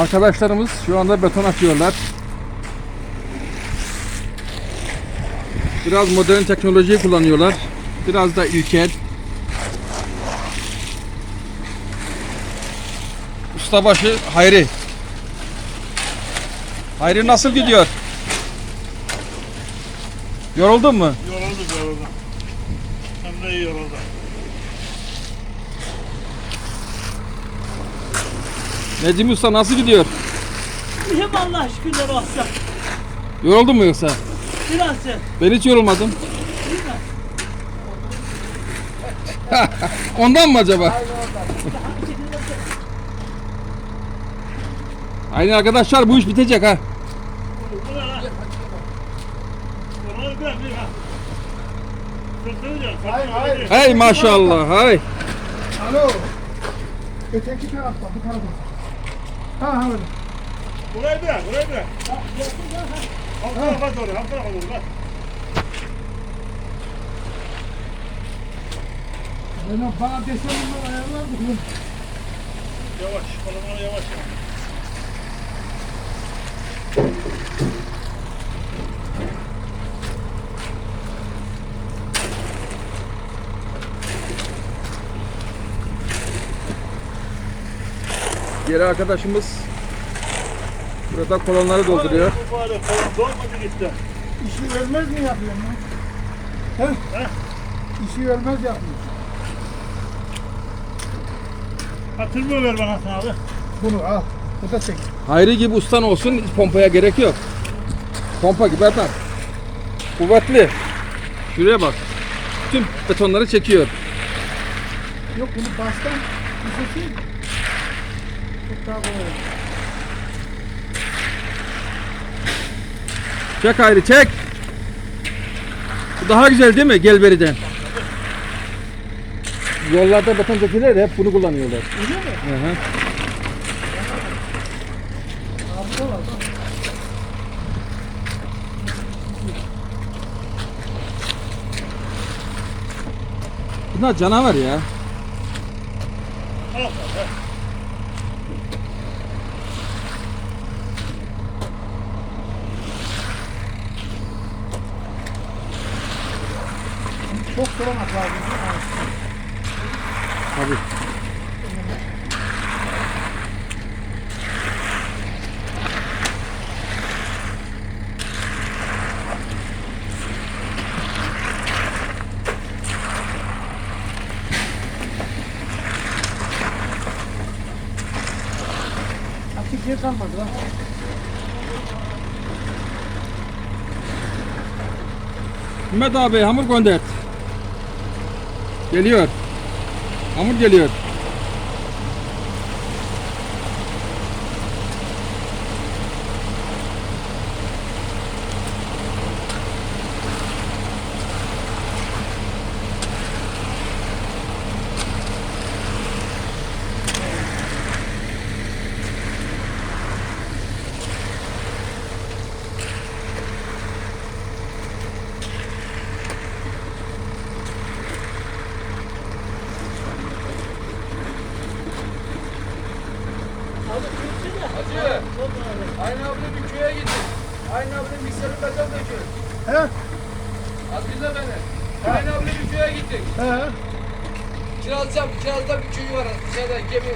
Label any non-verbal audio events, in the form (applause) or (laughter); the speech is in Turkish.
Arkadaşlarımız şu anda beton atıyorlar. Biraz modern teknolojiyi kullanıyorlar. Biraz da ilkel. Ustabaşı Hayri. Hayri nasıl gidiyor? Yoruldun mu? Yoruldum yoruldum. Hem de iyi yoruldum. Necmi Usta nasıl gidiyor? İyiyim Allah şükürler olsun. Yoruldun mu yoksa? Biraz sen. Ben hiç yorulmadım. Değil (laughs) mi? Ondan mı acaba? Aynen arkadaşlar bu iş bitecek ha. Hey maşallah hay. Alo. Öteki tarafta, bu tarafa. Ha ha öyle. Burayı bırak, burayı bırak. Alt tarafa doğru, alt tarafa doğru. Bak. Bana desen bunlar ayarlardı. kızım. Yavaş, kolamanı yavaş. Diğer arkadaşımız burada kolonları dolduruyor. Bu fare kolon dolmadı gitti. İşi ölmez mi yapıyorsun lan? He? He? İşi ölmez yapıyorsun. Hatırlıyor ver bana Hasan abi. Bunu al. Bu da çek. Hayri gibi ustan olsun hiç pompaya gerek yok. Pompa gibi atar. Kuvvetli. Şuraya bak. Tüm betonları çekiyor. Yok bunu baştan bir şey Çok daha kolay olur. Çek Hayri çek. Bu daha güzel değil mi Gelberi'den? Yollarda beton çekiler hep bunu kullanıyorlar. Öyle mi? Hı hı. Abi da var bak. Bunlar canavar ya. Çok sulamak lazım. Tabii. Açık yer kalmadı lan. Mehmet abi hamur gönder. Geliyor. Hamur geliyor. Hacı, Aynı abla bir köye gittik. Aynı abla mikserin kaçan döküyor. He? Az dinle beni. Aynı abla bir köye gittik. He? Kirazcam, kirazda bir köyü var dışarıda gemi